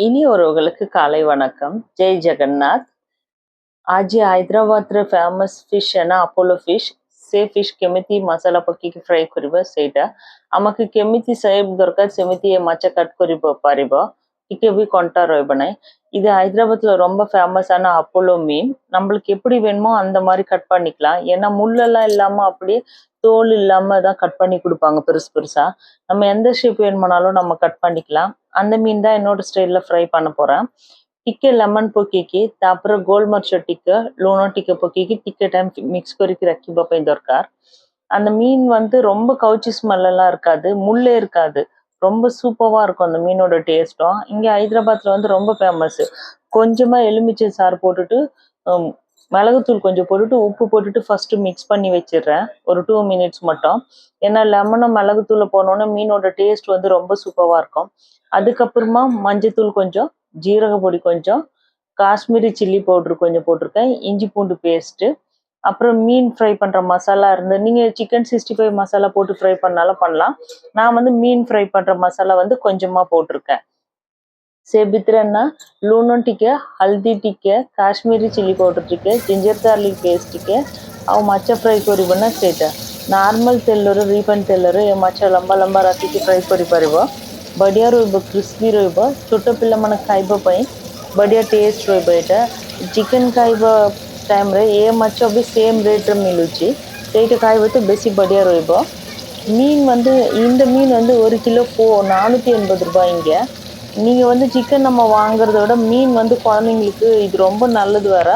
இனி ஒருவர்களுக்கு காலை வணக்கம் ஜெய் ஜெகநாத் આજે হায়দ্রাবাদের ফেমাস ফিশ না আপোলো ফিশ সে ফিশ কেমিতি মশলা পকিকি ফ্রাই করিব সেইটা আমাকে কেমিতি সেভ দরকার সেমিতি এ মাছ কাট করিব পারিব கிட்டே போய் கொண்டா ரோய்பனை. இது ஹைதராபாத்ல ரொம்ப ஃபேமஸான அப்போலோ மீன். நம்மளுக்கு எப்படி வேணுமோ அந்த மாதிரி கட் பண்ணிக்கலாம். ஏன்னா முள்ளெல்லாம் இல்லாம அப்படியே தோல் இல்லாம தான் கட் பண்ணி கொடுப்பாங்க பெருசு பெருசா. நம்ம எந்த ஷேப் வேணுமானாலும் நம்ம கட் பண்ணிக்கலாம். அந்த மீன் தான் என்னோட ஸ்டைல்ல ஃப்ரை பண்ண போறேன். டிக்க லெமன் பொக்கிக்கு તાપરે ગોલ મરચ ટીકે டிக்க பொக்கிக்கு டிக்க டைம் மிக்ஸ் મિક્સ કરીકી રખી બાપા அந்த மீன் வந்து ரொம்ப கவுச்சி ஸ்மெல்லாம் இருக்காது முள்ளே இருக்காது. ரொம்ப சூப்பராக இருக்கும் அந்த மீனோட டேஸ்ட்டும் இங்கே ஹைதராபாத்தில் வந்து ரொம்ப ஃபேமஸ்ஸு கொஞ்சமாக எலுமிச்சை சாறு போட்டுட்டு மிளகுத்தூள் கொஞ்சம் போட்டுட்டு உப்பு போட்டுட்டு ஃபஸ்ட்டு மிக்ஸ் பண்ணி வச்சிடுறேன். ஒரு டூ மினிட்ஸ் மட்டும். ஏன்னா லெமனும் மிளகுத்தூளை போனோன்னே மீனோட டேஸ்ட் வந்து ரொம்ப சூப்பராக இருக்கும். அதுக்கப்புறமா மஞ்சத்தூள் கொஞ்சம் ஜீரக பொடி கொஞ்சம் காஷ்மீரி சில்லி பவுட்ரு கொஞ்சம் போட்டிருக்கேன். இஞ்சி பூண்டு பேஸ்ட்டு அப்புறம் மீன் ஃப்ரை பண்ணுற மசாலா இருந்து நீங்கள் சிக்கன் சிக்ஸ்டி ஃபைவ் மசாலா போட்டு ஃப்ரை பண்ணாலும் பண்ணலாம் நான் வந்து மீன் ஃப்ரை பண்ணுற மசாலா வந்து கொஞ்சமாக போட்டிருக்கேன் ಸೇಬಿತ್ರನ್ನ ಲೂನೊನ್ ಟಿಕೆ ಹಲ್ದಿ ಟಿಕೆ ಕಾಶ್ಮೀರಿ ಚಿಲ್ಲಿ ಪೌಡರ್ ಟಿಕೆ ಜಿಂಜರ್ ಗಾರ್ಲಿಕ್ ಪೇಸ್ಟ್ ಟಿಕೆ ಅವು ಮಚ್ಚ ಫ್ರೈ ಕೊರಿ ಬಣ್ಣ ಸ್ಟೇಟ ನಾರ್ಮಲ್ ತೆಲ್ಲರು ರೀಫಂಡ್ ತೆಲ್ಲರು ಈ ಮಚ್ಚ ಲಂಬ ಲಂಬ ರಾತಿಗೆ ಫ್ರೈ ಕೊರಿ ಪರಿಬ ಬಡಿಯಾ ರೋಯ್ಬ ಕ್ರಿಸ್ಪಿ ರೋಯ್ಬ ಚುಟ್ಟ ಪಿಲ್ಲ ಮನ ಕಾಯ್ಬ ಪೈ ಬಡಿಯಾ ಟೇಸ್ಟ್ ರೋಯ್ಬ ಇಟ ಚಿಕನ್ ಕಾಯ್ಬ ଖାଇବା ଟାଇମ୍ରେ ଏ ମାଛ ବି ସେମ୍ ରେଟ୍ରେ ମିଳୁଛି ସେଇଟା ଖାଇବ ତ ବେଶୀ ବଢ଼ିଆ ରହିବ மீன் வந்து இந்த மீன் வந்து ஒரு கிலோ போ நானூற்றி எண்பது ரூபாய் இங்கே நீங்கள் வந்து சிக்கன் நம்ம வாங்குறத விட மீன் வந்து குழந்தைங்களுக்கு இது ரொம்ப நல்லது வேற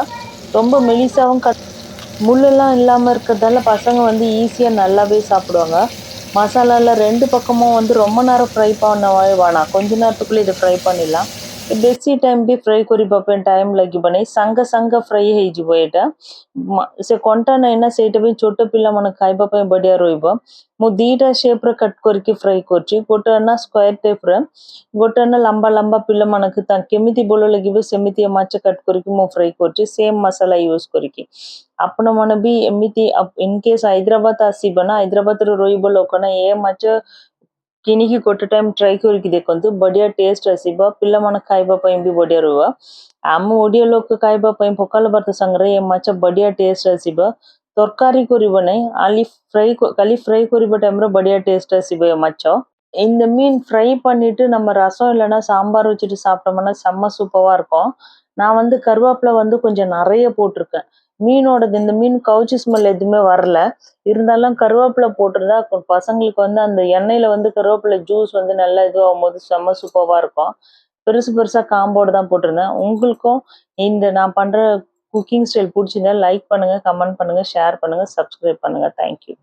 ரொம்ப மெலிசாவும் கட் முள்ளெல்லாம் இல்லாமல் இருக்கிறதால பசங்க வந்து ஈஸியாக நல்லாவே சாப்பிடுவாங்க மசாலாவில் ரெண்டு பக்கமும் வந்து ரொம்ப நேரம் ஃப்ரை பண்ணவே வேணாம் கொஞ்ச நேரத்துக்குள்ளே இதை ஃப்ரை பண்ணிடலாம் ବେଶୀ ଟାଇମ୍ ବି ଫ୍ରାଏ କରିବା ପାଇଁ ଟାଇମ୍ ଲାଗିବନି ସାଙ୍ଗେ ସାଙ୍ଗେ ଫ୍ରାଏ ହେଇଯିବ ଏଇଟା ମ- ସେ କଣ୍ଟା ନାହିଁ ନା ସେଇଟା ବି ଛୋଟ ପିଲାମାନେ ଖାଇବା ପାଇଁ ବଢ଼ିଆ ରହିବ ମୁଁ ଦିଟା ସେପ୍ରେ କଟ୍ କରିକି ଫ୍ରାଏ କରୁଛି ଗୋଟେ ନା ସ୍କୋୟାର ଟାଇପ୍ରେ ଗୋଟେ ନା ଲମ୍ବା ଲମ୍ବା ପିଲାମାନଙ୍କୁ ତା କେମିତି ଭଲ ଲାଗିବ ସେମିତି ଏ ମାଛ କଟ୍ କରିକି ମୁଁ ଫ୍ରାଏ କରୁଛି ସେମ୍ ମସଲା ୟୁଜ୍ କରିକି ଆପଣମାନେ ବି ଏମିତି ଇନ୍ କେସ୍ ହାଇଦ୍ରାବାଦ ଆସିବ ନା ହାଇଦ୍ରାବାଦରେ ରହିବ ଲୋକ ନା ଏ ମାଛ କିଣିକି ଗୋଟେ ଟାଇମ୍ ଟ୍ରାଏ କରିକି ଦେଖନ୍ତୁ ବଢ଼ିଆ ଟେଷ୍ଟ ଆସିବ ପିଲାମାନେ ଖାଇବା ପାଇଁ ବି ବଢ଼ିଆ ରହିବ ଆମ ଓଡ଼ିଆ ଲୋକ ଖାଇବା ପାଇଁ ପଖାଳ ଭାତ ସାଙ୍ଗରେ ଏ ମାଛ ବଢ଼ିଆ ଟେଷ୍ଟ ଆସିବ ତରକାରୀ କରିବ ନାହିଁ ଖାଲି ஃப்ரை ଖାଲି ஃப்ரை କରିବା டைம்ல ବଢ଼ିଆ டேஸ்ட் ଆସିବ ଏ ମାଛ இந்த மீன் ஃப்ரை பண்ணிட்டு நம்ம ரசம் இல்லைன்னா சாம்பார் வச்சுட்டு சாப்பிட்டோம்னா செம்ம சூப்பராக இருக்கும் நான் வந்து கருவேப்பிலை வந்து கொஞ்சம் நிறைய போட்டிருக்கேன் மீனோடது இந்த மீன் கவுச்சி ஸ்மெல் எதுவுமே வரல. இருந்தாலும் கருவேப்பிலை போட்டிருந்தா பசங்களுக்கு வந்து அந்த எண்ணெயில் வந்து கருவேப்பிலை ஜூஸ் வந்து நல்லா இதுவாகும் போது செம்ம சூப்பராக இருக்கும். பெருசு பெருசாக காம்போடு தான் போட்டிருந்தேன். உங்களுக்கும் இந்த நான் பண்ணுற குக்கிங் ஸ்டைல் பிடிச்சிருந்தா லைக் பண்ணுங்கள் கமெண்ட் பண்ணுங்கள் ஷேர் பண்ணுங்கள் சப்ஸ்கிரைப் பண்ணுங்க. Thank you